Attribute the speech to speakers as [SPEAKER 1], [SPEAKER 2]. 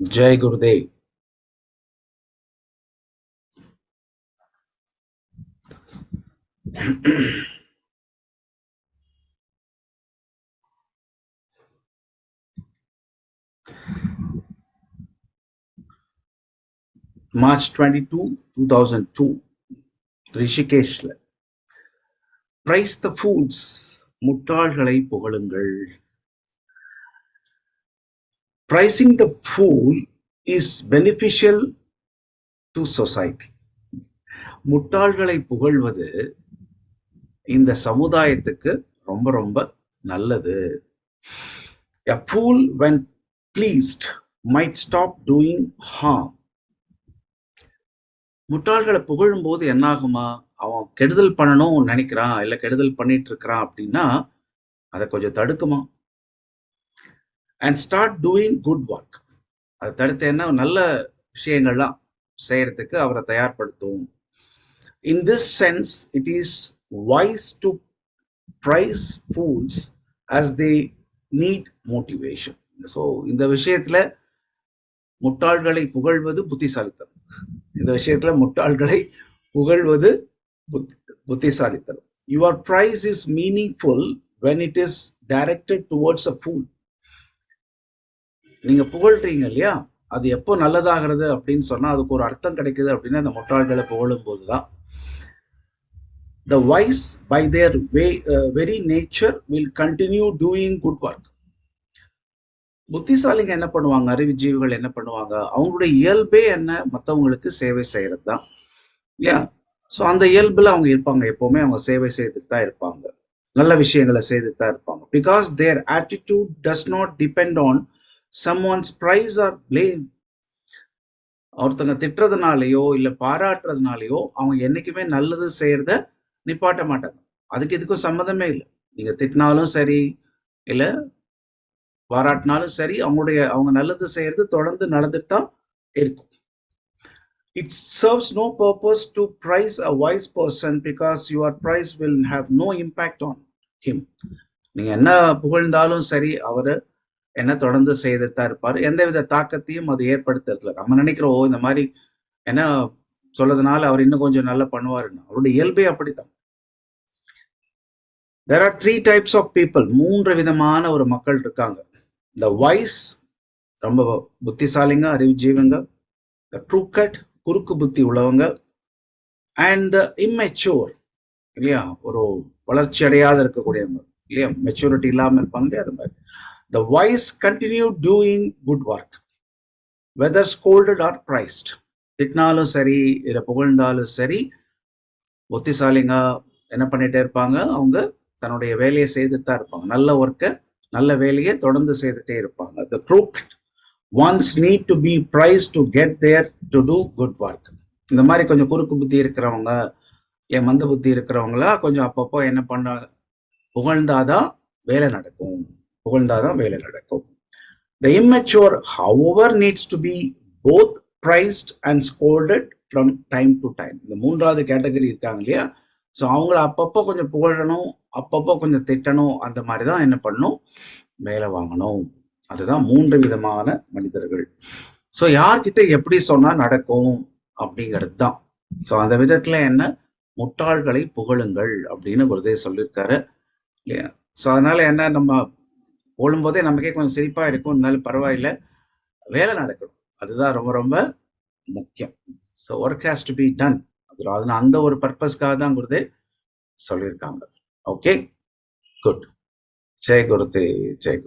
[SPEAKER 1] Jai Gurudev. March twenty two two thousand two ரிஷிகேஷ்ல. Praise the fools முட்டாள்களை புகழுங்கள். Pricing the fool is beneficial to society. முட்டாள்களை புகழ்வது இந்த சமுதாயத்துக்கு ரொம்ப ரொம்ப நல்லது. A fool when pleased might stop doing harm. முட்டாள்களை புகழும் போது என்னாகுமா? அவன் கெடுதல் பண்ணணும் நினைக்கிறான் இல்ல கெடுதல் பண்ணிட்டு இருக்கிறான் அப்படின்னா அதை கொஞ்சம் தடுக்குமா? And start doing good work அதை தடுத்து என்ன? நல்ல விஷயங்கள்லாம் செய்யறதுக்கு அவரை தயார்படுத்தும். In this sense it is wise to praise fools as they need motivation so இந்த விஷயத்துல முட்டாள்களை புகழ்வது புத்திசாலித்தனம். இந்த விஷயத்துல முட்டாள்களை புகழ்வது புத்திசாலித்தனம். Your praise is meaningful when it is directed towards a fool நீங்க புகழ்றீங்க இல்லையா? அது எப்போ நல்லதாகிறது அப்படின்னு சொன்னா அதுக்கு ஒரு அர்த்தம் கிடைக்குது அப்படின்னா அந்த முட்டாள்களை புகழும் போதுதான் the wise by their way very nature will continue doing good work புத்திசாலிங்க என்ன பண்ணுவாங்க? அறிவுஜீவிகள் என்ன பண்ணுவாங்க? அவங்களுடைய இயல்பே என்ன? மற்றவங்களுக்கு சேவை செய்யறது தான் இல்லையா? ஸோ அந்த இயல்புல அவங்க இருப்பாங்க. எப்போவுமே அவங்க சேவை செய்துட்டு தான் இருப்பாங்க. நல்ல விஷயங்களை செய்துட்டு தான் இருப்பாங்க. Because their attitude does not depend on someone's praise or blame ஒருத்தங்க திட்டுறதுனாலயோ இல்லை பாராட்டுறதுனாலயோ அவங்க என்னைக்குமே நல்லது செய்கிறத நிப்பாட்ட மாட்டாங்க. அதுக்கு இதுக்கும் சம்மதமே இல்லை. நீங்க திட்டினாலும் சரி இல்லை பாராட்டினாலும் சரி அவங்களுடைய அவங்க நல்லது செய்யறது தொடர்ந்து நடந்துட்டு தான் இருக்கும். It serves no purpose to praise a wise person because your praise will have no impact on him நீங்க என்ன புகழ்ந்தாலும் சரி அவரு என்ன தொடர்ந்து செய்துதான் இருப்பார். எந்தவித தாக்கத்தையும் அது ஏற்படுத்துறதுல நம்ம நினைக்கிறோம் இந்த மாதிரி என்ன சொல்லதுனால அவர் இன்னும் கொஞ்சம் நல்லா பண்ணுவாருன்னு. அவருடைய இயல்பே அப்படித்தான். There are three types of people மூன்று விதமான ஒரு மக்கள் இருக்காங்க. இந்த வைஸ் ரொம்ப புத்திசாலிங்க அறிவு ஜீவங்க த ட்ரூக்கட் குறுக்கு புத்தி உள்ளவங்க. அண்ட் த இம்மெச்சூர் இல்லையா? ஒரு வளர்ச்சி அடையாத இருக்கக்கூடியவங்க இல்லையா? மெச்சூரிட்டி இல்லாமல் இருப்பாங்க இல்லையா? அது மாதிரி. The wise continue doing good work, whether scolded or praised. திட்டினாலும் சரி இல்லை புகழ்ந்தாலும் சரி புத்திசாலிங்க என்ன பண்ணிட்டே இருப்பாங்க? அவங்க தன்னுடைய வேலையை செய்துட்டு தான் இருப்பாங்க. நல்ல ஒர்க்கை நல்ல வேலையை தொடர்ந்து செய்துட்டே இருப்பாங்க. The crook ones need to be praise to get there to do good work இந்த மாதிரி கொஞ்சம் குறுக்கு புத்தி இருக்கிறவங்க என் மந்த புத்தி இருக்கிறவங்களா கொஞ்சம் அப்பப்போ என்ன பண்ண புகழ்ந்தாதான் வேலை நடக்கும். புகழ்ந்தாதான் வேலை நடக்கும். The immature hour needs to be both praised and scolded from time to time இந்த மூன்றாவது கேட்டகரி இருக்காங்க இல்லையா? ஸோ அவங்கள அப்பப்போ கொஞ்சம் புகழணும் அப்பப்போ கொஞ்சம் திட்டணும் அந்த மாதிரி தான் என்ன பண்ணும்? வேலை வாங்கணும். அதுதான் மூன்று விதமான மனிதர்கள். ஸோ யார்கிட்ட எப்படி சொன்னா நடக்கும்? அப்படிங்கிறது தான் ஸோ அந்த விதத்தில் என்ன? முட்டாள்களை புகழுங்கள் அப்படின்னு குருதே சொல்லியிருக்காரு இல்லையா? ஸோ அதனால என்ன நம்ம போடும்போதே நமக்கே கொஞ்சம் சிரிப்பாக இருக்கும். இருந்தாலும் பரவாயில்ல. வேலை நடக்கணும். அதுதான் ரொம்ப ரொம்ப முக்கியம். So work has to be done அது அது அந்த ஒரு பர்பஸ்க்காக தான் குருதே சொல்லியிருக்காங்க. Okay good Jai Gurudev Jai Guru